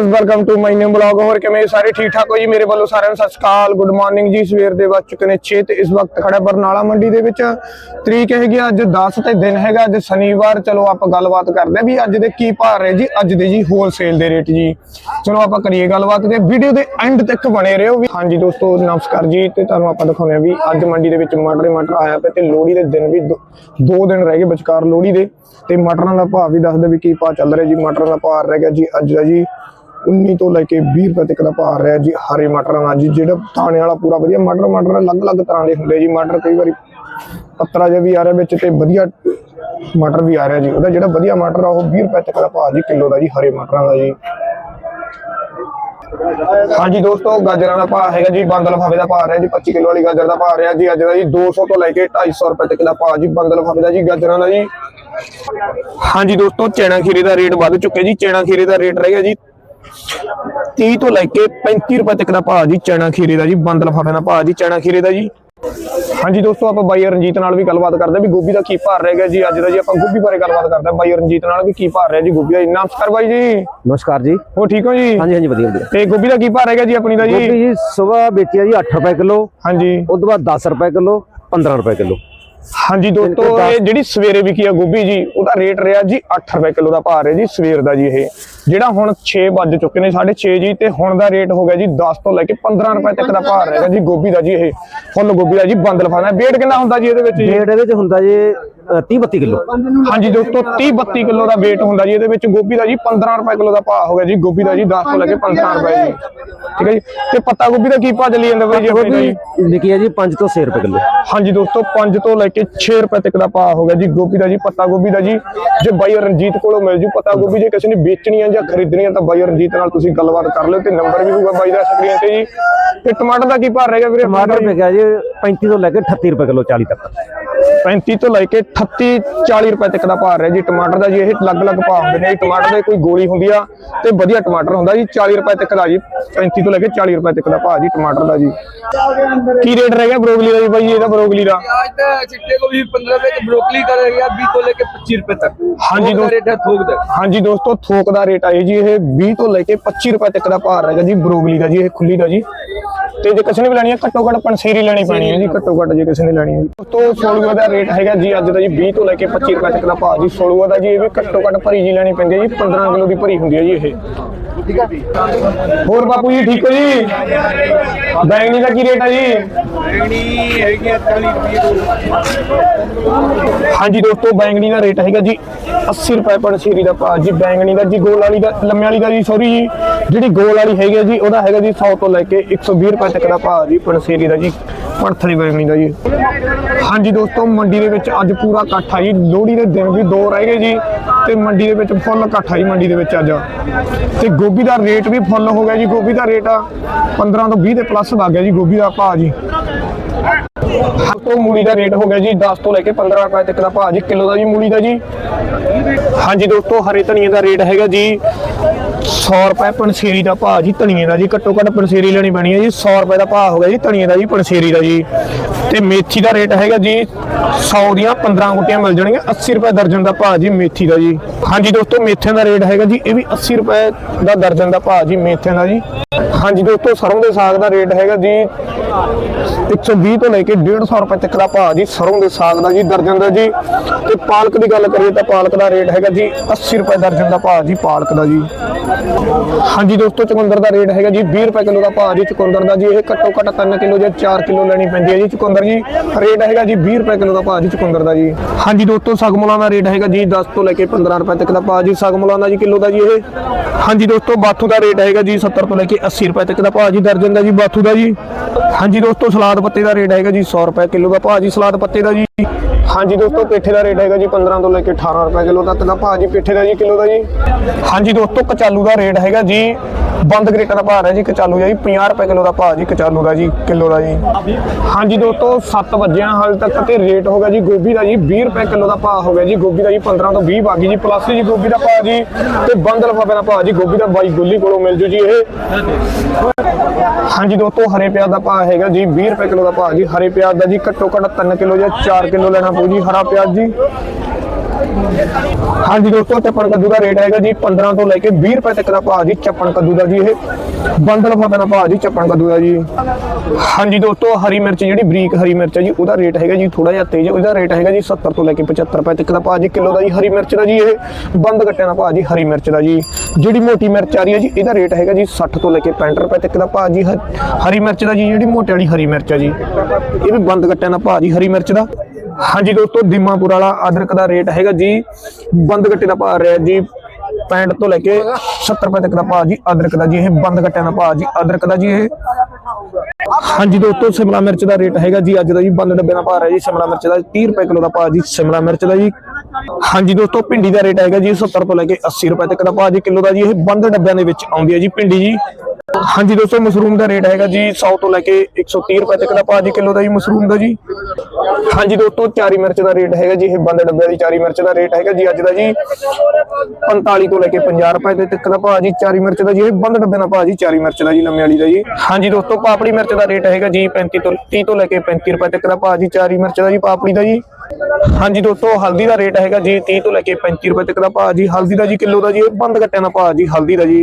Welcome to my new blog ਹੋਰ ਕਿਵੇਂ ਸਾਰੇ ਠੀਕ ਠਾਕ ਹੋ ਜੀ? ਮੇਰੇ ਵੱਲੋਂ ਸਾਰਿਆਂ ਨੂੰ ਸਤਿ ਸ਼੍ਰੀ ਅਕਾਲ। ਗੁੱਡ ਮਾਰਨਿੰਗ ਜੀ। ਸਵੇਰ ਦੇ ਵੱਜ ਚੁੱਕੇ ਨੇ 6 ਤੇ ਇਸ ਵਕਤ ਖੜਾ ਬਰਨਾਲਾ ਮੰਡੀ ਦੇ ਵਿੱਚ। ਤਰੀਕ ਹੈਗੀ ਅੱਜ 10 ਤੇ ਦਿਨ ਹੈਗਾ, ਅੱਜ ਸ਼ਨੀਵਾਰ। ਚਲੋ, ਆਪਾਂ ਗੱਲਬਾਤ ਕਰਦੇ ਆ ਵੀ ਅੱਜ ਦੇ ਕੀ ਭਾਅ ਰਹੇ ਜੀ? ਅੱਜ ਦੇ ਜੀ ਹੋਲਸੇਲ ਦੇ ਰੇਟ ਜੀ। ਚਲੋ, ਆਪਾਂ ਕਰੀਏ ਗੱਲਬਾਤ ਤੇ। ਵੀਡੀਓ ਦੇ ਐਂਡ ਤੱਕ ਬਣੇ ਰਹੋ ਵੀ। ਹਾਂਜੀ ਦੋਸਤੋ, ਨਮਸਕਾਰ ਜੀ। ਤੇ ਤੁਹਾਨੂੰ ਆਪਾਂ ਦਿਖਾਉਂਦੇ ਆ ਵੀ ਅੱਜ ਮੰਡੀ ਦੇ ਵਿੱਚ ਮਟਰ ਮਟਰ ਆਇਆ ਪਿਆ ਤੇ ਲੋਹੜੀ ਦੇ ਦਿਨ ਵੀ ਦੋ- ਦੋ ਦਿਨ ਰਹਿ ਗਏ ਵਿਚਕਾਰ ਲੋਹੜੀ ਦੇ। ਤੇ ਮਟਰਾਂ ਦਾ ਭਾਅ ਵੀ ਦੱਸਦੇ ਵੀ ਕੀ ਭਾਅ ਚੱਲ ਰਿਹਾ ਜੀ। ਮਟਰਾਂ ਦਾ ਭਾਅ ਰਹਿ ਗਿਆ ਜੀ ਅੱਜ ਦਾ ਜੀ 19 ਤੋਂ ਲੈ ਕੇ 20 ਰੁਪਏ ਤੱਕ ਦਾ ਭਾਅ ਰਿਹਾ ਜੀ, ਹਰੇ ਮਟਰਾਂ ਦਾ ਜੀ, ਜਿਹੜਾ ਥਾਣੇ ਵਾਲਾ ਪੂਰਾ ਵਧੀਆ ਮਟਰ ਮਟਰ ਅਲੱਗ-ਅਲੱਗ ਤਰ੍ਹਾਂ ਦੇ ਹੁੰਦੇ ਜੀ, ਮਟਰ ਕਈ ਵਾਰੀ ਪੱਤਰਾ ਜਿਹਾ ਵੀ ਆ ਰਿਹਾ ਵਿੱਚ ਤੇ ਵਧੀਆ ਮਟਰ ਵੀ ਆ ਰਿਹਾ ਜੀ, ਉਹਦਾ ਜਿਹੜਾ ਵਧੀਆ ਮਟਰ ਆ, ਉਹ 20 ਰੁਪਏ ਤੱਕ ਦਾ ਭਾਅ ਜੀ, ਕਿਲੋ ਦਾ ਜੀ, ਹਰੇ ਮਟਰਾਂ ਦਾ ਜੀ। ਹਾਂਜੀ ਦੋਸਤੋ, ਗਾਜਰਾਂ ਦਾ ਭਾਅ ਹੈਗਾ ਜੀ, ਬੰਦ ਲਫਾਫੇ ਦਾ ਭਾਅ ਰਿਹਾ ਜੀ 25 ਕਿਲੋ ਵਾਲੀ ਗਾਜਰ ਦਾ ਭਾਅ ਰਿਹਾ ਜੀ, ਅੱਜ ਦਾ ਜੀ 200 ਤੋਂ ਲੈ ਕੇ 250 ਰੁਪਏ ਤੱਕ ਦਾ ਭਾਅ ਜੀ, ਬੰਦ ਲਫਾਫੇ ਦਾ ਜੀ, ਗਾਜਰਾਂ ਦਾ ਜੀ। ਹਾਂਜੀ ਦੋਸਤੋ, ਚੈਣਾ ਖੀਰੇ ਦਾ ਰੇਟ ਵੱਧ ਚੁੱਕਿਆ ਜੀ, ਚੈਣਾ ਖੀਰੇ ਦਾ ਰੇਟ ਰਹਿ ਗਿਆ ਜੀ 30 ਤੋਂ ਲੈ ਕੇ 35 ਰੁਪਏ ਤੱਕ ਦਾ ਭਾਅ ਜੀ ਚੈਣਾ ਖੀਰੇ ਦਾ ਜੀ ਬੰਦ ਲਫਾਫੇ ਦਾ ਭਾਅ ਜੀ ਚੈਣਾ ਖੀਰੇ ਦਾ ਜੀ। ਹਾਂਜੀ ਦੋਸਤੋ ਆਪਾਂ ਬਾਈ ਰਣਜੀਤ ਨਾਲ ਵੀ ਗੱਲਬਾਤ ਕਰਦੇ ਵੀ ਗੋਭੀ ਦਾ ਕੀ ਭਾਅ ਰਹਿ ਗਿਆ ਜੀ ਅੱਜ ਦਾ ਜੀ ਆਪਾਂ ਗੋਭੀ ਬਾਰੇ ਗੱਲਬਾਤ ਕਰਦੇ ਹਾਂ। ਬਾਈ ਰਣਜੀਤ ਨਾਲ ਵੀ ਕੀ ਭਾਅ ਰਿਹਾ ਜੀ ਗੋਭੀ ਦਾ ਜੀ। ਨਮਸਕਾਰ ਬਾਈ ਜੀ। ਨਮਸਕਾਰ ਜੀ। ਹੋ ਠੀਕ ਹੋ ਜੀ? ਹਾਂਜੀ ਹਾਂਜੀ ਵਧੀਆ ਵਧੀਆ। ਤੇ ਗੋਭੀ ਦਾ ਕੀ ਭਾਅ ਰਹਿ ਗਿਆ ਜੀ ਆਪਣੀ ਦਾ ਗੋਭੀ ਜੀ ਜੀ ਸਵੇਰ ਵੇਚਿਆ ਜੀ 8 ਰੁਪਏ ਕਿਲੋ ਹਾਂਜੀ। ਉਸ ਤੋਂ ਬਾਅਦ 10 ਰੁਪਏ ਕਿਲੋ 15 ਰੁਪਏ ਕਿਲੋ। ਹਾਂਜੀ ਦੋਸਤੋ ਇਹ ਜਿਹੜੀ ਸਵੇਰੇ ਵਿਕੀ ਆ ਗੋਭੀ ਜੀ ਉਹਦਾ ਰੇਟ ਰਿਹਾ ਜੀ 8 ਰੁਪਏ ਕਿਲੋ ਦਾ ਭਾਅ ਰਿਹਾ ਜੀ ਸਵੇਰ ਦਾ ਜੀ ਇਹ। ਜਿਹੜਾ ਹੁਣ 6 ਵੱਜ ਚੁੱਕੇ ਨੇ 6:30 ਜੀ ਤੇ ਹੁਣ ਦਾ ਰੇਟ ਹੋ ਗਿਆ ਜੀ 10 ਤੋਂ ਲੈ ਕੇ 15 ਰੁਪਏ ਤੱਕ ਦਾ ਭਾਅ ਰਹੇਗਾ ਜੀ ਗੋਭੀ ਦਾ ਜੀ ਇਹ। ਫੁੱਲ ਗੋਭੀ ਦਾ ਜੀ ਬੰਦ ਲਫਾਣਾ ਵੇਟ ਕਿੰਨਾ ਹੁੰਦਾ ਜੀ ਇਹਦੇ ਵਿੱਚ ਜੀ? ਰੇਟ ਇਹਦੇ ਚ ਹੁੰਦਾ ਜੀ 30 32 ਕਿਲੋ। ਹਾਂਜੀ ਦੋਸਤੋ 30 32 ਕਿਲੋ ਦਾ weight ਹੁੰਦਾ ਜੀ ਇਹਦੇ ਵਿੱਚ ਗੋਭੀ ਦਾ ਜੀ 15 ਰੁਪਏ ਕਿਲੋ ਦਾ ਭਾਅ ਹੋ ਗਿਆ ਜੀ ਗੋਭੀ ਦਾ ਜੀ 10 ਤੋਂ ਲੈ ਕੇ 15 ਰੁਪਏ ਜੀ। ਠੀਕ ਹੈ ਜੀ? ਤੇ ਪੱਤਾ ਗੋਭੀ ਦਾ ਕੀ ਭਾਅ ਚੱਲੀ ਜਾਂਦਾ ਬਾਈ ਜੀ ਦਾ ਜੀ ਗੋਭੀ ਲਿਖੀ ਹੈ ਜੀ 5 ਤੋਂ 6 ਰੁਪਏ ਕਿਲੋ। ਹਾਂਜੀ ਦੋਸਤੋ 5 ਤੋਂ ਲੈ ਕੇ 6 ਰੁਪਏ ਤੱਕ ਦਾ ਭਾਅ ਹੋ ਗਿਆ ਜੀ ਗੋਭੀ ਦਾ ਜੀ ਪੱਤਾ ਗੋਭੀ ਦਾ ਜੀ। ਜੇ ਬਾਈ ਰਣਜੀਤ ਕੋਲੋਂ ਮਿਲ ਜੂ ਪੱਤਾ ਗੋਭੀ ਜੇ ਕਿਸੇ ਨੇ ਵੇਚਣੀ ਆ ਜਾਂ ਖਰੀਦਣੀ ਆ ਤਾਂ ਬਾਈ ਰਣਜੀਤ ਨਾਲ ਤੁਸੀਂ ਗੱਲਬਾਤ ਕਰ ਲਿਓ ਤੇ ਨੰਬਰ ਵੀ ਹੋਊਗਾ ਬਾਈ ਦਾ ਸਕਰੀਨ ਤੇ ਜੀ। ਤੇ ਟਮਾਟਰ ਦਾ ਕੀ ਭਾਅ ਰਹੇਗਾ ਵੀਰੇ? ਟਮਾਟਰ ਵਿਕਿਆ ਜੀ 35 ਤੋਂ ਲੈ ਕੇ 38 ਰੁਪਏ ਕਿਲੋ 40 ਤੱਕ। 35 ਤੋਂ ਲੈ ਕੇ 38 40 ਰੁਪਏ ਤੱਕ ਦਾ ਭਾਅ ਰਿਹਾ ਜੀ ਟਮਾਟਰ ਦਾ ਜੀ ਇਹ ਅਲੱਗ-ਅਲੱਗ ਭਾਅ ਹੁੰਦੇ ਨੇ ਟਮਾਟਰ ਦੇ ਕੋਈ ਗੋਲੀ ਹੁੰਦੀ ਆ ਤੇ ਵਧੀਆ ਟਮਾਟਰ ਹੁੰਦਾ ਜੀ 40 ਰੁਪਏ ਤੱਕ ਦਾ ਜੀ 35 ਤੋਂ ਲੈ ਕੇ 40 ਰੁਪਏ ਤੱਕ ਦਾ ਭਾਅ ਜੀ ਟਮਾਟਰ ਦਾ ਜੀ ਕੀ ਰੇਟ ਰਹਿ ਗਿਆ ਬਰੋਕਲੀ ਦਾ ਜੀ ਬਾਈ ਇਹਦਾ ਬਰੋਕਲੀ ਦਾ आज तक चिट्टे को भी पंद्रह रुपए की ब्रोकली का रहेगा बीस को लेके पच्चीस रुपए तक हाँ जी, थोक का दोस्त- रेट है थोक तक ਹਾਂਜੀ ਦੋਸਤੋ ਥੋਕ ਦਾ ਰੇਟ ਆਏ ਜੀ ਇਹ 20 ਤੋਂ ਲੈ ਕੇ 25 ਰੁਪਏ ਤੱਕ ਦਾ ਭਾਅ ਰਹੇਗਾ ਜੀ ਬਰੋਕਲੀ ਦਾ ਜੀ ਇਹ ਖੁੱਲੀ ਦਾ ਜੀ ਤੇ ਜੇ ਕਿਸੇ ਨੇ ਵੀ ਲੈਣੀ ਹੈ, ਘੱਟੋ ਘੱਟ ਪੰਸੇਰੀ ਲੈਣੀ ਪੈਣੀ ਹੈ ਜੀ, ਘੱਟੋ ਘੱਟ ਜੇ ਕਿਸੇ ਨੇ ਲੈਣੀ ਹੈ। ਦੋਸਤੋ ਸੋਲੂਆ ਦਾ ਰੇਟ ਹੈਗਾ ਜੀ, ਅੱਜ ਦਾ ਜੀ 20 ਤੋਂ ਲੈ ਕੇ 25 ਰੁਪਏ ਤੱਕ ਦਾ ਭਾਅ ਜੀ, ਸੋਲੂਆ ਦਾ ਜੀ ਇਹ ਵੀ ਘੱਟੋ ਘੱਟ ਭਰੀ ਜੀ ਲੈਣੀ ਪੈਂਦੀ ਹੈ ਜੀ 15 ਕਿਲੋ ਦੀ ਭਰੀ ਹੁੰਦੀ ਹੈ ਜੀ ਇਹ। ਹੋਰ ਬਾਪੂ ਜੀ ਠੀਕ ਹੋ ਜੀ? ਬੈਂਗਣੀ ਦਾ ਕੀ ਰੇਟ ਹੈ ਜੀ? ਹਾਂਜੀ ਦੋਸਤੋ ਬੈਂਗਣੀ ਦਾ ਰੇਟ ਹੈਗਾ ਜੀ 80 ਰੁਪਏ ਪਣਸੀਰੀ ਦਾ ਭਾਅ। ਜੀ ਬੈਂਗਣੀ ਦਾ ਜੀ ਗੋਲ ਵਾਲੀ ਦਾ ਲੰਮੇ ਵਾਲੀ ਦਾ ਜੀ ਸੌਰੀ ਜੀ ਜਿਹੜੀ ਗੋਲ ਵਾਲੀ ਹੈਗੀ ਆ ਜੀ ਉਹਦਾ ਹੈਗਾ ਜੀ 100 ਤੋਂ ਲੈ ਕੇ 120 ਰੁਪਏ ਤੱਕ ਦਾ ਭਾਅ ਜੀ ਪਣਸੀਰੀ ਦਾ ਜੀ ਪਣਥਲੀ ਬੈਂਗਣੀ ਦਾ ਜੀ। ਹਾਂਜੀ ਦੋਸਤੋ ਮੰਡੀ ਦੇ ਵਿੱਚ ਅੱਜ ਪੂਰਾ ਇਕੱਠ ਆ ਜੀ। ਲੋਹੜੀ ਦੇ ਦਿਨ ਵੀ ਦੋ ਰਹਿ ਗਏ ਜੀ ਤੇ ਮੰਡੀ ਦੇ ਵਿੱਚ ਫੁੱਲ ਇਕੱਠ ਆ ਜੀ ਮੰਡੀ ਦੇ ਵਿੱਚ ਅੱਜ। ਤੇ ਗੋਭੀ ਦਾ ਰੇਟ ਵੀ ਫੁੱਲ ਹੋ ਗਿਆ ਜੀ, ਗੋਭੀ ਦਾ ਰੇਟ 15 ਤੋਂ 20 ਦੇ ਪਲੱਸ ਲੱਗ ਗਿਆ ਜੀ ਗੋਭੀ ਦਾ ਭਾਅ ਜੀ। ਤੋਂ ਮੂਲੀ ਦਾ ਰੇਟ ਹੋ ਗਿਆ ਜੀ 10 ਤੋਂ ਲੈ ਕੇ 15 ਰੁਪਏ ਤੱਕ ਦਾ ਭਾਅ ਜੀ, ਕਿਲੋ ਦਾ ਜੀ ਮੂਲੀ ਦਾ ਜੀ। ਹਾਂਜੀ ਦੋਸਤੋ, ਹਰੇ ਧਨੀਏ ਦਾ ਰੇਟ ਹੈਗਾ ਜੀ 100 ਰੁਪਏ ਪਨਸੇਰੀ ਦਾ ਭਾਅ ਜੀ, ਧਨੀਏ ਦਾ ਜੀ। ਘੱਟੋ ਘੱਟ ਪਨਸੇਰੀ ਲੈਣੀ ਪੈਣੀ ਹੈ ਜੀ 100 ਰੁਪਏ ਦਾ ਭਾਅ ਹੋ ਗਿਆ ਜੀ, ਧਨੀਏ ਦਾ ਜੀ ਪਨਸੇਰੀ ਦਾ ਜੀ। ਤੇ ਮੇਥੀ ਦਾ ਰੇਟ ਹੈਗਾ ਜੀ 100 ਦੀਆਂ 15 ਗੁੱਟੀਆਂ ਮਿਲ ਜਾਣਗੀਆਂ 80 ਰੁਪਏ ਦਰਜਨ ਦਾ ਭਾਅ ਜੀ ਮੇਥੀ ਦਾ ਜੀ। ਹਾਂਜੀ ਦੋਸਤੋ, ਮੇਥਿਆਂ ਦਾ ਰੇਟ ਹੈਗਾ ਜੀ, ਇਹ ਵੀ 80 ਰੁਪਏ ਦਾ ਦਰਜਨ ਦਾ ਭਾਅ ਜੀ ਮੇਥਿਆਂ ਦਾ ਜੀ। ਹਾਂਜੀ ਦੋਸਤੋ, ਸਰੋਂ ਦੇ ਸਾਗ ਦਾ ਰੇਟ ਹੈਗਾ ਜੀ 120 ਤੋਂ ਲੈ ਕੇ 150 ਰੁਪਏ ਤੱਕ ਦਾ ਭਾਅ ਜੀ ਸਰੋਂ ਦੇ ਸਾਗ ਦਾ ਜੀ, ਦਰਜਨ ਦਾ ਜੀ। ਤੇ ਪਾਲਕ ਦੀ ਗੱਲ ਕਰੀਏ ਤਾਂ ਪਾਲਕ ਦਾ ਰੇਟ ਹੈਗਾ ਜੀ 80 ਰੁਪਏ ਦਰਜਨ ਦਾ ਭਾਅ ਜੀ ਪਾਲਕ ਦਾ ਜੀ। ਹਾਂਜੀ ਦੋਸਤੋ, ਚੁਕੰਦਰ ਦਾ ਰੇਟ ਹੈਗਾ ਜੀ 20 ਰੁਪਏ ਕਿਲੋ ਦਾ ਭਾਅ ਜੀ, ਚੁਕੰਦਰ ਦਾ ਜੀ, ਇਹ ਘੱਟੋ ਘੱਟ 3 ਕਿਲੋ ਜਾਂ 4 ਕਿਲੋ ਲੈਣੀ ਪੈਂਦੀ ਹੈ ਜੀ, ਚੁਕੰਦਰ ਜੀ ਰੇਟ ਹੈਗਾ ਜੀ 20 ਰੁਪਏ ਕਿਲੋ ਦਾ ਭਾਅ ਜੀ ਚੁਕੰਦਰ ਦਾ ਜੀ। ਹਾਂਜੀ ਦੋਸਤੋ, ਸਗਮੁਲਾਂ ਦਾ ਰੇਟ ਹੈਗਾ ਜੀ 10 ਤੋਂ ਲੈ ਕੇ 15 ਰੁਪਏ ਤੱਕ ਦਾ ਭਾਅ ਜੀ। ਸਗਮੁਲਾਂ ਦਾ ਜੀ ਕਿਲੋ ਦਾ ਜੀ ਇਹ। ਹਾਂਜੀ ਦੋਸਤੋ, ਬਾਥੂ ਦਾ ਰੇਟ ਹੈਗਾ ਜੀ 70 ਤੋਂ ਲੈ ਕੇ 80 ਰੁਪਏ ਤੱਕ ਦਾ ਭਾਅ ਜੀ। ਦਰਜਨ ਦਾ ਜੀ ਬਾਥੂ ਦਾ ਜੀ। ਹਾਂਜੀ ਦੋਸਤੋ, ਸਲਾਦ ਪੱਤੇ ਦਾ ਰੇਟ ਹੈਗਾ ਜੀ 100 ਰੁਪਏ ਕਿਲੋ ਦਾ ਭਾਅ ਜੀ ਸਲਾਦ ਪੱਤੇ ਦਾ ਜੀ। ਹਾਂਜੀ ਦੋਸਤੋ, ਪੇਠੇ ਦਾ ਰੇਟ ਹੈਗਾ ਜੀ 15 ਤੋਂ ਲੈ ਕੇ 18 ਰੁਪਏ ਕਿਲੋ ਤੱਕ ਦਾ ਭਾਅ ਜੀ, ਪੇਠੇ ਦਾ ਜੀ ਕਿਲੋ ਦਾ ਜੀ। ਹਾਂਜੀ ਦੋਸਤੋ, ਕਚਾਲੂ ਦਾ ਰੇਟ ਹੈਗਾ ਜੀ ਬੰਦ ਗ੍ਰੇਟਾਂ ਦਾ ਭਾਅ ਹੈ ਜੀ ਕਚਾਲੂ ਦਾ ਜੀ 50 ਰੁਪਏ ਕਿਲੋ ਦਾ ਭਾਅ ਜੀ ਕਚਾਲੂ ਦਾ ਜੀ, ਕਿਲੋ ਦਾ ਜੀ। ਹਾਂਜੀ ਦੋਸਤੋ 7 ਵਜੇ ਹਾਲ ਤੱਕ ਤੇ ਰੇਟ ਹੋ ਗਿਆ ਜੀ, ਗੋਭੀ ਦਾ ਜੀ 20 ਰੁਪਏ ਕਿਲੋ ਦਾ ਭਾਅ ਹੋ ਗਿਆ ਜੀ, ਗੋਭੀ ਦਾ ਜੀ 15 ਤੋਂ 20 ਬਾਗੀ ਜੀ ਪਲੱਸ ਜੀ ਗੋਭੀ ਦਾ ਭਾਅ ਜੀ, ਤੇ ਬੰਦ ਲਫਾਫੇ ਦਾ ਭਾਅ ਜੀ, ਗੋਭੀ ਦਾ ਬਾਈ ਗੁੱਲੀ ਕੋਲੋਂ ਮਿਲ ਜੂ ਜੀ ਇਹ। ਹਾਂਜੀ ਦੋਸਤੋ, ਹਰੇ ਪਿਆਜ਼ ਦਾ ਭਾਅ ਹੈਗਾ ਜੀ 20 ਰੁਪਏ ਕਿਲੋ ਦਾ ਭਾਅ ਜੀ, ਹਰੇ ਪਿਆਜ਼ ਦਾ ਜੀ, ਘੱਟੋ ਘੱਟ 3 ਕਿਲੋ ਜਾਂ 4 ਕਿਲੋ ਲੈਣਾ ਪਊ ਜੀ, ਹਰਾ ਪਿਆਜ਼ ਜੀ। ਹਾਂਜੀ ਦੋਸਤੋ ਚੱਪਣ ਕੱਦੂ ਦਾ ਰੇਟ ਹੈਗਾ ਜੀ 15 ਤੋਂ ਲੈ ਕੇ 20 ਰੁਪਏ ਤੱਕ ਦਾ ਭਾਅ ਜੀ ਚੱਪਣ ਕੱਦੂ ਦਾ ਜੀ ਇਹ। ਬੰਦਲ ਫਾਟਾ ਭਾਅ ਜੀ ਚੱਪਣ ਕੱਦੂ ਦਾ ਜੀ। ਹਾਂਜੀ ਦੋਸਤੋ, ਹਰੀ ਮਿਰਚ ਜਿਹੜੀ ਬਰੀਕ ਹਰੀ ਮਿਰਚ ਹੈ ਜੀ, ਉਹਦਾ ਰੇਟ ਹੈਗਾ ਜੀ ਥੋੜਾ ਜਿਹਾ ਤੇਜ਼। ਉਹਦਾ ਰੇਟ ਹੈਗਾ ਜੀ 70 ਤੋਂ ਲੈ ਕੇ 75 ਰੁਪਏ ਤੱਕ ਦਾ ਭਾਅ ਜੀ ਕਿਲੋ ਦਾ ਜੀ ਹਰੀ ਮਿਰਚ ਦਾ ਜੀ ਇਹ। ਬੰਦ ਗੱਟਿਆਂ ਦਾ ਭਾਅ ਜੀ ਹਰੀ ਮਿਰਚ ਦਾ ਜੀ। ਜਿਹੜੀ ਮੋਟੀ ਮਿਰਚ ਆ ਰਹੀ ਹੈ ਜੀ, ਇਹਦਾ ਰੇਟ ਹੈਗਾ ਜੀ 60 ਤੋਂ ਲੈ ਕੇ 65 ਰੁਪਏ ਤੱਕ ਦਾ ਭਾਅ ਜੀ ਹਰੀ ਮਿਰਚ ਦਾ ਜੀ, ਜਿਹੜੀ ਮੋਟੇ ਵਾਲੀ ਹਰੀ ਮਿਰਚ ਆ ਜੀ। ਇਹ ਵੀ ਬੰਦ ਗੱਟਿਆਂ ਦਾ ਭਾਅ ਜੀ ਹਰੀ ਮਿਰਚ ਦਾ। ਹਾਂਜੀ ਦੋਸਤੋ, ਦੀਮਾਪੁਰ ਵਾਲਾ ਅਦਰਕ ਦਾ ਰੇਟ ਹੈਗਾ ਜੀ ਬੰਦ ਗੱਟੇ ਦਾ ਭਾਅ ਰਿਹਾ ਜੀ 65 ਤੋਂ ਲੈ ਕੇ 70 ਰੁਪਏ ਤੱਕ ਦਾ ਭਾਅ ਜੀ ਅਦਰਕ ਦਾ ਜੀ, ਇਹ ਬੰਦ ਗੱਟਿਆਂ ਦਾ ਭਾਅ ਜੀ ਅਦਰਕ ਦਾ ਜੀ ਇਹ। ਹਾਂਜੀ ਦੋਸਤੋ, ਸ਼ਿਮਲਾ ਮਿਰਚ ਦਾ ਰੇਟ ਹੈਗਾ ਜੀ, ਅੱਜ ਦਾ ਜੀ, ਬੰਦ ਡੱਬੇ ਦਾ ਭਾਅ ਹੈ ਜੀ, ਸ਼ਿਮਲਾ ਮਿਰਚ ਦਾ 30 ਰੁਪਏ ਕਿਲੋ ਦਾ ਭਾਅ ਜੀ, ਸ਼ਿਮਲਾ ਮਿਰਚ ਦਾ ਜੀ। ਹਾਂਜੀ ਦੋਸਤੋ, ਭਿੰਡੀ ਦਾ ਰੇਟ ਹੈਗਾ ਜੀ 70 ਤੋਂ ਲੈ ਕੇ 80 ਰੁਪਏ ਤੱਕ ਦਾ ਭਾਅ ਜੀ, ਕਿਲੋ ਦਾ ਜੀ, ਇਹ ਬੰਦ ਡੱਬਿਆਂ ਦੇ ਵਿੱਚ ਆਉਂਦੀ ਹੈ ਜੀ, ਭਿੰਡੀ ਜੀ। ਹਾਂਜੀ ਦੋਸਤੋ, ਮਸ਼ਰੂਮ ਦਾ ਰੇਟ ਹੈਗਾ ਜੀ 100 ਤੋਂ ਲੈ ਕੇ 130 ਰੁਪਏ ਤੱਕ ਦਾ ਭਾਅ ਜੀ, ਕਿਲੋ ਦਾ ਜੀ, ਮਸ਼ਰੂਮ ਦਾ ਜੀ। ਹਾਂਜੀ ਦੋਸਤੋ ਚਾਰੀ ਮਿਰਚ ਦਾ ਰੇਟ ਹੈਗਾ ਜੀ, ਇਹ ਬੰਦ ਡੱਬੇ ਵਾਲੀ ਚਾਰੀ ਮਿਰਚ ਦਾ ਰੇਟ ਹੈਗਾ ਜੀ, ਅੱਜ ਦਾ ਜੀ 45 ਤੋਂ ਲੈ ਕੇ 50 ਰੁਪਏ ਦੇ ਤੱਕ ਦਾ ਭਾਅ ਜੀ, ਚਾਰੀ ਮਿਰਚ ਦਾ ਜੀ, ਇਹ ਬੰਦ ਡੱਬੇ ਦਾ ਭਾਅ ਜੀ, ਚਾਰੀ ਮਿਰਚ ਦਾ ਜੀ ਲੰਮੇ ਵਾਲੀ ਦਾ ਜੀ। ਹਾਂਜੀ ਦੋਸਤੋ ਪਾਪੜੀ ਮਿਰਚ ਦਾ ਰੇਟ ਹੈਗਾ ਜੀ 35 ਤੋਂ 30 ਤੋਂ ਲੈ ਕੇ 35 ਰੁਪਏ ਤੱਕ ਦਾ ਭਾਅ ਜੀ, ਚਾਰੀ ਮਿਰਚ ਦਾ ਜੀ, ਪਾਪੜੀ ਦਾ ਜੀ। ਹਾਂਜੀ ਦੋਸਤੋ ਹਲਦੀ ਦਾ ਰੇਟ ਹੈਗਾ ਜੀ 30 ਤੋਂ ਲੈ ਕੇ 35 ਰੁਪਏ ਤੱਕ ਦਾ ਭਾਅ ਜੀ, ਹਲਦੀ ਦਾ ਜੀ, ਕਿਲੋ ਦਾ ਜੀ, ਇਹ ਬੰਦ ਕੱਟਿਆਂ ਦਾ ਭਾਅ ਜੀ, ਹਲਦੀ ਦਾ ਜੀ।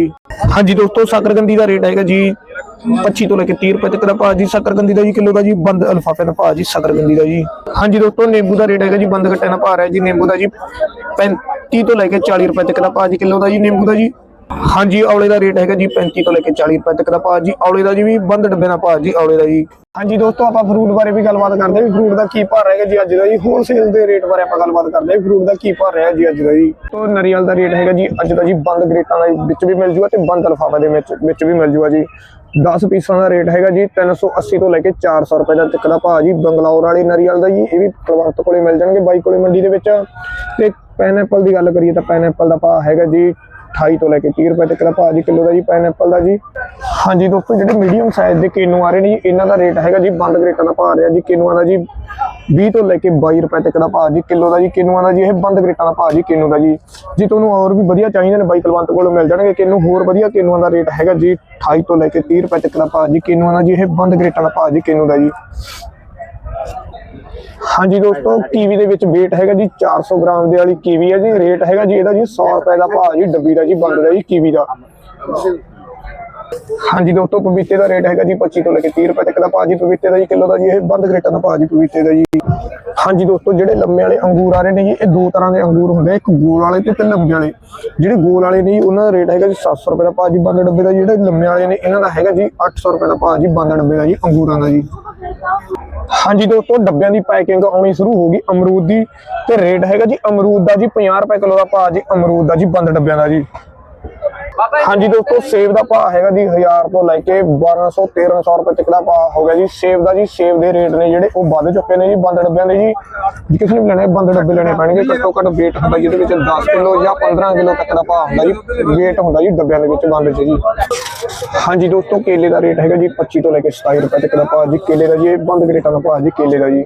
ਹਾਂਜੀ ਦੋਸਤੋ ਸ਼ੱਕਰਕੰਦੀ ਦਾ ਰੇਟ ਹੈਗਾ ਜੀ 25 ਤੋਂ ਲੈ ਕੇ 30 ਰੁਪਏ ਤੱਕ ਦਾ ਭਾਅ ਜੀ, ਸ਼ੱਕਰਕੰਦੀ ਦਾ ਜੀ ਕਿਲੋ ਦਾ ਜੀ, ਬੰਦ ਅਲਫਾਫੇ ਦਾ ਭਾਅ ਜੀ, ਸ਼ੱਕਰਕੰਦੀ ਦਾ ਜੀ। ਹਾਂਜੀ ਦੋਸਤੋ, ਨਿੰਬੂ ਦਾ ਰੇਟ ਹੈਗਾ ਜੀ, ਬੰਦ ਕੱਟਿਆਂ ਦਾ ਭਾਅ ਹੈ ਜੀ, ਨਿੰਬੂ ਦਾ ਜੀ 35 ਤੋਂ ਲੈ ਕੇ 40 ਰੁਪਏ ਤੱਕ ਦਾ ਭਾਅ ਜੀ, ਕਿਲੋ ਦਾ ਜੀ, ਨਿੰਬੂ ਦਾ ਜੀ। ਹਾਂਜੀ, ਔਲੇ ਦਾ ਰੇਟ ਹੈਗਾ ਜੀ 35 ਤੋਂ ਲੈ ਕੇ 40 ਰੁਪਏ ਤੱਕ ਦਾ ਭਾਅ ਜੀ, ਔਲੇ ਦਾ ਜੀ ਵੀ ਬੰਦ ਡੱਬੇ ਦਾ ਭਾਅ ਜੀ, ਔਲੇ ਦਾ ਜੀ। ਹਾਂਜੀ ਦੋਸਤੋ, ਆਪਾਂ ਫਰੂਟ ਬਾਰੇ ਵੀ ਗੱਲਬਾਤ ਕਰਦੇ ਹਾਂ ਵੀ ਫਰੂਟ ਦਾ ਕੀ ਭਾਅ ਰਹੇਗਾ ਜੀ ਅੱਜ ਦਾ ਜੀ ਹੋਲਸੇਲ ਦੇ ਰੇਟ ਬਾਰੇ ਆਪਾਂ ਗੱਲਬਾਤ ਕਰਦੇ ਹਾਂ ਫਰੂਟ ਦਾ ਕੀ ਭਾਅ ਰਿਹਾ ਜੀ ਅੱਜ ਦਾ ਜੀ। ਤੋਂ ਨਰੀਅਲ ਦਾ ਰੇਟ ਹੈਗਾ ਜੀ, ਅੱਜ ਦਾ ਜੀ, ਬੰਦ ਗ੍ਰੇਟਾਂ ਦਾ ਵਿੱਚ ਵੀ ਮਿਲ ਜੂਗਾ ਤੇ ਬੰਦ ਲਫਾਫੇ ਦੇ ਵਿੱਚ ਵਿੱਚ ਵੀ ਮਿਲ ਜੂਗਾ ਜੀ। 10 ਪੀਸਾਂ ਦਾ ਰੇਟ ਹੈਗਾ ਜੀ 380 ਤੋਂ ਲੈ ਕੇ 400 ਰੁਪਏ ਦਾ ਤੱਕ ਦਾ ਭਾਅ ਜੀ, ਬੰਗਲੌਰ ਵਾਲੇ ਨਰੀਅਲ ਦਾ ਜੀ, ਇਹ ਵੀ ਕੁਲਵੰਤ ਕੋਲੇ ਮਿਲ ਜਾਣਗੇ, ਬਾਈ ਕੋਲੇ ਮੰਡੀ ਦੇ ਵਿੱਚ। ਤੇ ਪਾਈਨਐਪਲ ਦੀ ਗੱਲ ਕਰੀਏ ਤਾਂ ਪਾਈਨਐਪਲ ਦਾ ਭਾਅ ਹੈਗਾ ਜੀ 28 ਤੋਂ ਲੈ ਕੇ 30 ਰੁਪਏ ਤੱਕ ਦਾ ਭਾਅ ਜੀ, ਕਿਲੋ ਦਾ ਜੀ ਪਾਈਨਐਪਲ ਦਾ ਜੀ। ਹਾਂਜੀ ਦੋਸਤੋ, ਜਿਹੜੇ ਮੀਡੀਅਮ ਸਾਈਜ਼ ਦੇ ਕੇਨੂ ਆ ਰਹੇ ਨੇ ਜੀ, ਇਹਨਾਂ ਦਾ ਰੇਟ ਹੈਗਾ ਜੀ, ਬੰਦ ਗ੍ਰੇਟਾਂ ਦਾ ਭਾਅ ਰਿਹਾ ਜੀ, ਕੇਨੂਆਂ ਦਾ ਜੀ 20 ਤੋਂ ਲੈ ਕੇ 22 ਰੁਪਏ ਤੱਕ ਦਾ ਭਾਅ ਜੀ, ਕਿਲੋ ਦਾ ਜੀ, ਕਿੰਨੂਆਂ ਦਾ ਜੀ, ਇਹ ਬੰਦ ਗ੍ਰੇਟਾਂ ਦਾ ਭਾਅ ਜੀ, ਕਿੰਨੂ ਦਾ ਜੀ। ਜੀ ਤੁਹਾਨੂੰ ਹੋਰ ਵੀ ਵਧੀਆ ਚਾਹੀਦੇ ਨੇ ਬਾਈ ਕੁਲਵੰਤ ਕੋਲੋਂ ਮਿਲ ਜਾਣਗੇ, ਕਿੰਨੂ ਹੋਰ ਵਧੀਆ ਕਿੰਨੂਆਂ ਦਾ ਰੇਟ ਹੈਗਾ ਜੀ 28 ਤੋਂ ਲੈ ਕੇ 30 ਰੁਪਏ ਤੱਕ ਦਾ ਭਾਅ ਜੀ, ਕਿੰਨੂਆਂ ਦਾ ਜੀ, ਇਹ ਬੰਦ ਗ੍ਰੇਟਾਂ ਦਾ ਭਾਅ ਜੀ, ਕਿੰਨੂ ਦਾ ਜੀ। ਹਾਂਜੀ ਦੋਸਤੋ, ਕੀਵੀ ਦੇ ਵਿੱਚ weight ਹੈਗਾ ਜੀ 400 ਗ੍ਰਾਮ ਦੇ ਵਾਲੀ ਕੀਵੀ ਹੈ ਜੀ ਰੇਟ ਹੈਗਾ ਜੀ, ਇਹਦਾ ਜੀ 100 ਰੁਪਏ ਦਾ ਭਾਅ ਜੀ, ਡੱਬੀ ਦਾ ਜੀ, ਬੰਦ ਦਾ ਜੀ, ਕੀਵੀ ਦਾ। ਹਾਂਜੀ ਦੋਸਤੋ, ਪਪੀਤੇ ਦਾ ਰੇਟ ਹੈਗਾ ਜੀ 25 ਤੋਂ ਲੈ ਕੇ 30 ਰੁਪਏ ਤੱਕ ਦਾ। ਭਾਅ ਪਪੀਤੇ ਦਾ ਜੀ ਕਿਲੋ ਦਾ ਜੀ, ਇਹ ਬੰਦ ਗ੍ਰੇਟਾਂ ਦਾ ਭਾਅ ਪਪੀਤੇ ਦਾ ਜੀ। ਹਾਂਜੀ ਦੋਸਤੋ, ਜਿਹੜੇ ਲੰਮੇ ਵਾਲੇ ਅੰਗੂਰ ਆ ਰਹੇ ਨੇ ਜੀ, ਇਹ ਦੋ ਤਰ੍ਹਾਂ ਦੇ ਅੰਗੂਰ ਹੁੰਦੇ ਇੱਕ ਗੋਲ ਵਾਲੇ ਤੇ ਇੱਕ ਲੰਬੇ ਵਾਲੇ। ਜਿਹੜੇ ਗੋਲ ਵਾਲੇ ਨੇ ਜੀ, ਉਹਨਾਂ ਦਾ ਰੇਟ ਹੈਗਾ ਜੀ 700 ਰੁਪਏ ਦਾ ਭਾਅ ਬੰਦ ਡੱਬੇ ਦਾ। ਜਿਹੜੇ ਲੰਮੇ ਵਾਲੇ ਨੇ, ਇਹਨਾਂ ਦਾ ਹੈਗਾ ਜੀ 800 ਰੁਪਏ ਦਾ ਭਾਅ ਜੀ, ਬੰਦ ਡੱਬੇ ਦਾ ਜੀ, ਅੰਗੂਰਾਂ ਦਾ ਜੀ। ਹਾਂਜੀ ਦੋਸਤੋ, ਡੱਬਿਆਂ ਦੀ ਪੈਕਿੰਗ ਆਉਣੀ ਸ਼ੁਰੂ ਹੋ ਗਈ ਅਮਰੂਦ ਦੀ। ਤੇ ਰੇਟ ਹੈਗਾ ਜੀ ਅਮਰੂਦ ਦਾ ਜੀ 50 ਰੁਪਏ ਕਿਲੋ ਦਾ ਭਾਅ ਜੀ, ਅਮਰੂਦ ਦਾ ਜੀ, ਬੰਦ ਡੱਬਿਆਂ ਦਾ ਜੀ। ਹਾਂਜੀ ਦੋਸਤੋ ਸੇਬ ਦਾ ਭਾਅ ਹੈਗਾ ਜੀ 1000 ਤੋਂ ਲੈ ਕੇ 1200 1300 ਰੁਪਏ ਤੱਕ ਦਾ ਭਾਅ ਹੋ ਗਿਆ ਜੀ। ਸੇਬ ਦਾ ਜੀ ਸੇਬ ਦੇ ਰੇਟ ਨੇ ਜਿਹੜੇ ਉਹ ਵੱਧ ਚੁੱਕੇ ਨੇ ਜੀ ਬੰਦ ਡੱਬਿਆਂ ਦੇ ਜੀ। ਜੇ ਕਿਸੇ ਨੇ ਲੈਣੇ ਬੰਦ ਡੱਬੇ ਲੈਣੇ ਪੈਣਗੇ। ਘੱਟੋ ਘੱਟ weight ਹੁੰਦਾ ਜਿਹਦੇ ਵਿੱਚ 10 ਕਿਲੋ ਜਾਂ 15 ਕਿਲੋ ਤੱਕ ਦਾ ਭਾਅ ਹੁੰਦਾ ਜੀ। weight ਹੁੰਦਾ ਜੀ ਡੱਬਿਆਂ ਦੇ ਵਿੱਚ ਬੰਦ ਚ ਜੀ। ਹਾਂਜੀ ਦੋਸਤੋ ਕੇਲੇ ਦਾ ਰੇਟ ਹੈਗਾ ਜੀ 25 ਤੋਂ ਲੈ ਕੇ 27 ਰੁਪਏ ਤੱਕ ਦਾ ਭਾਅ ਜੀ। ਕੇਲੇ ਦਾ ਜੀ ਇਹ ਬੰਦ ਗ੍ਰੇਟਾਂ ਦਾ ਭਾਅ ਜੀ ਕੇਲੇ ਦਾ ਜੀ।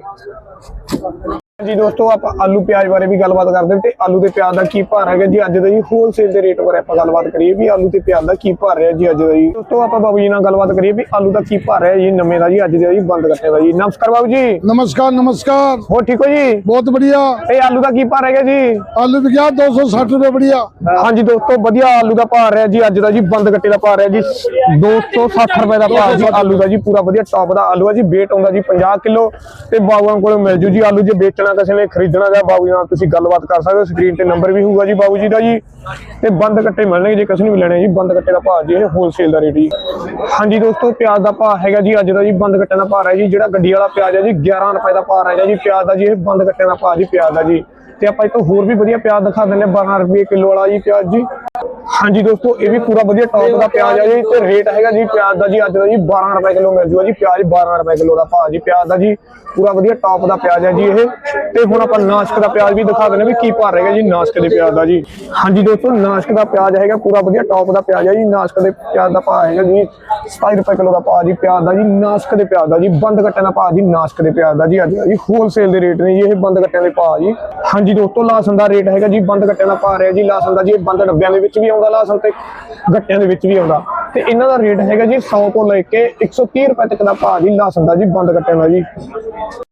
ਜੀ ਦੋਸਤੋ ਆਪਾਂ ਆਲੂ ਪਿਆਜ਼ ਬਾਰੇ ਵੀ ਗੱਲਬਾਤ ਕਰਦੇ ਤੇ ਆਲੂ ਤੇ ਪਿਆਜ਼ ਦਾ ਕੀ ਭਾਰ ਹੈਗਾ ਜੀ ਅੱਜ ਦਾ ਜੀ ਹੋਲਸੇਲ ਦੇ ਰੇਟ ਬਾਰੇ ਆਪਾਂ ਗੱਲਬਾਤ ਕਰੀਏ ਵੀ ਆਲੂ ਤੇ ਪਿਆਜ਼ ਦਾ ਕੀ ਭਾਅ ਰਿਹਾ ਜੀ ਅੱਜ ਦਾ ਜੀ। ਦੋਸਤੋ ਆਪਾਂ ਬਾਬੂ ਜੀ ਨਾਲ ਗੱਲਬਾਤ ਕਰੀਏ ਵੀ ਆਲੂ ਦਾ ਕੀ ਭਾਅ ਰਿਹਾ ਜੀ ਨਵੇਂ ਦਾ ਜੀ ਅੱਜ ਦਾ ਜੀ ਬੰਦ ਕੱਟੇ ਦਾ ਜੀ। ਨਮਸਕਾਰ ਬਾਬੂ ਜੀ। ਨਮਸਕਾਰ ਨਮਸਕਾਰ। ਹੋ ਠੀਕ ਹੋ ਜੀ? ਬਹੁਤ ਵਧੀਆ। ਇਹ ਆਲੂ ਦਾ ਕੀ ਭਾਰ ਹੈਗਾ ਜੀ? ਆਲੂ ਵੀ ਗਿਆ 260 ਰੁਪਏ ਬੜੀਆ ਹਾਂਜੀ ਦੋਸਤੋ ਵਧੀਆ ਆਲੂ ਦਾ ਭਾਰ ਰਿਹਾ ਜੀ ਅੱਜ ਦਾ ਜੀ ਬੰਦ ਕੱਟੇ ਦਾ ਭਾਰ ਰਿਹਾ ਜੀ। 260 ਰੁਪਏ ਦਾ ਭਾਰ ਜੀ ਆਲੂ ਦਾ ਜੀ ਪੂਰਾ ਵਧੀਆ ਟਾਪ ਦਾ ਆਲੂ ਆ ਜੀ ਵੇਟ ਆਉਂਦਾ ਜੀ 50 ਕਿਲੋ ਤੇ ਬਾਬੂਆਂ ਕੋਲੋਂ ਮਿਲ ਜੂ ਜੀ ਆਲੂ ਜੇ ਵੇਚ ਵੇਚਣਾ ਕਿਸੇ ਨੇ ਖਰੀਦਣਾ ਜਾਂ ਬਾਬੂ ਜੀ ਨਾਲ ਤੁਸੀਂ ਗੱਲਬਾਤ ਕਰ ਸਕਦੇ ਹੋ। ਸਕਰੀਨ ਤੇ ਨੰਬਰ ਵੀ ਹੋਊਗਾ ਜੀ ਬਾਬੂ ਜੀ ਦਾ ਜੀ। ਤੇ ਬੰਦ ਕੱਟੇ ਮਿਲਣਗੇ ਜੇ ਕਿਸੇ ਨੇ ਵੀ ਲੈਣੇ ਜੀ, ਬੰਦ ਕੱਟੇ ਦਾ ਭਾਅ ਜੀ, ਇਹ ਹੋਲਸੇਲ ਦਾ ਰੇਟ ਜੀ। ਹਾਂਜੀ ਦੋਸਤੋ, ਪਿਆਜ਼ ਦਾ ਭਾਅ ਹੈਗਾ ਜੀ ਅੱਜ ਦਾ ਜੀ, ਬੰਦ ਕੱਟੇ ਦਾ ਭਾਅ ਹੈ ਜੀ, ਜਿਹੜਾ ਗੱਡੀ ਵਾਲਾ ਪਿਆਜ਼ ਹੈ ਜੀ 11 ਰੁਪਏ ਦਾ ਭਾਅ ਹੈਗਾ ਜੀ, ਪਿਆਜ਼ ਦਾ ਜੀ, ਇਹ ਬੰਦ ਕੱਟੇ ਦਾ ਭਾਅ ਜੀ, ਪਿਆਜ਼ ਦਾ ਜੀ। ਤੇ ਆਪਾਂ ਇਹ ਤੋਂ ਹੋਰ ਵੀ ਵਧੀਆ ਪਿਆਜ਼ ਦਿਖਾ ਦਿੰਦੇ ਹਾਂ 12 ਰੁਪਏ ਕਿਲੋ ਵਾਲਾ ਜੀ ਪਿਆਜ਼ ਜੀ। ਹਾਂਜੀ ਦੋਸਤੋ, ਇਹ ਵੀ ਪੂਰਾ ਵਧੀਆ ਟੌਪ ਦਾ ਪਿਆਜ਼ ਹੈ ਜੀ ਤੇ ਰੇਟ ਹੈਗਾ ਜੀ ਪਿਆਜ਼ ਦਾ ਜੀ ਅੱਜ ਦਾ ਜੀ 12 ਰੁਪਏ ਕਿਲੋ ਮਿਲ ਜੂਗਾ ਜੀ, ਪਿਆਜ਼ 12 ਰੁਪਏ ਕਿਲੋ ਦਾ ਭਾਅ ਜੀ, ਪਿਆਜ਼ ਦਾ ਜੀ ਪੂਰਾ ਵਧੀਆ ਟੌਪ ਦਾ ਪਿਆਜ਼ ਹੈ ਜੀ ਇਹ। ਤੇ ਹੁਣ ਆਪਾਂ ਨਾਸ਼ਕ ਦਾ ਪਿਆਜ਼ ਵੀ ਦਿਖਾ ਦਿੰਦੇ ਹਾਂ ਵੀ ਕੀ ਭਾਅ ਰਹੇਗਾ ਜੀ ਨਾਸ਼ਕ ਦੇ ਪਿਆਜ਼ ਦਾ ਜੀ। ਹਾਂਜੀ ਦੋਸਤੋ, ਨਾਸ਼ਕ ਦਾ ਪਿਆਜ਼ ਹੈਗਾ, ਪੂਰਾ ਵਧੀਆ ਟੌਪ ਦਾ ਪਿਆਜ਼ ਹੈ ਜੀ, ਨਾਸ਼ਕ ਦੇ ਪਿਆਜ਼ ਦਾ ਭਾਅ ਹੈਗਾ ਜੀ 27 ਰੁਪਏ ਕਿਲੋ ਦਾ ਭਾਅ ਜੀ ਪਿਆਜ਼ ਦਾ ਜੀ, ਨਾਸ਼ਕ ਦੇ ਪਿਆਜ਼ ਦਾ ਜੀ, ਬੰਦ ਕੱਟਿਆਂ ਦਾ ਭਾਅ ਜੀ ਨਾਸ਼ਕ ਦੇ ਪਿਆਜ਼ ਦਾ ਜੀ ਅੱਜ ਦਾ ਜੀ ਹੋਲਸੇਲ ਦੇ ਰੇਟ ਨੇ ਜੀ ਇਹ ਬੰਦ ਕੱਟਿਆਂ ਦੇ ਭਾਅ ਜੀ। ਹਾਂਜੀ ਦੋਸਤੋ, ਲਾਸਨ ਦਾ ਰੇਟ ਹੈਗਾ ਜੀ, ਬੰਦ ਕੱਟਿਆਂ ਦਾ ਭਾਅ ਰਿਹਾ ਜੀ, ਲਾਸਨ ਦਾ ਜੀ ਇਹ ਬੰਦ ਡੱਬਿਆਂ ਦੇ ਵਿੱਚ ਵੀ ਆਉਂਦਾ ਲਾਸਨ ਤੇ ਗੱਟਿਆਂ ਦੇ ਵਿੱਚ ਵੀ ਆਉਂਦਾ। ਤੇ ਇਹਨਾਂ ਦਾ ਰੇਟ ਹੈਗਾ ਜੀ 100 ਤੋਂ ਲੈ ਕੇ 130 ਰੁਪਏ ਤੱਕ ਦਾ ਭਾਅ ਜੀ ਲਾਸਨ ਦਾ ਜੀ, ਬੰਦ ਗੱਟਿਆਂ ਦਾ ਜੀ।